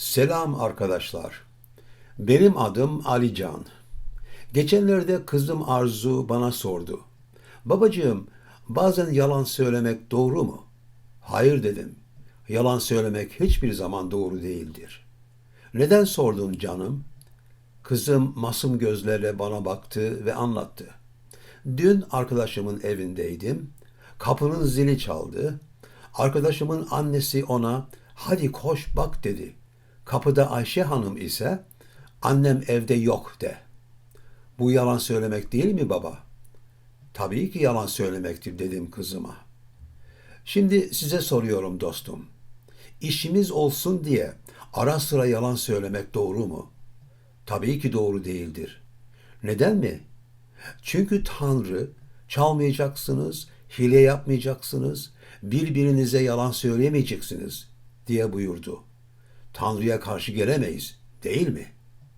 Selam arkadaşlar. Benim adım Ali Can. Geçenlerde kızım Arzu bana sordu. Babacığım, bazen yalan söylemek doğru mu? Hayır dedim. Yalan söylemek hiçbir zaman doğru değildir. Neden sordun canım? Kızım masum gözlerle bana baktı ve anlattı. Dün arkadaşımın evindeydim. Kapının zili çaldı. Arkadaşımın annesi ona hadi koş bak dedi. Kapıda Ayşe Hanım ise annem evde yok de. Bu yalan söylemek değil mi baba? Tabii ki yalan söylemektir dedim kızıma. Şimdi size soruyorum dostum. İşimiz olsun diye ara sıra yalan söylemek doğru mu? Tabii ki doğru değildir. Neden mi? Çünkü Tanrı çalmayacaksınız, hile yapmayacaksınız, birbirinize yalan söyleyemeyeceksiniz diye buyurdu. Tanrı'ya karşı gelemeyiz, değil mi?''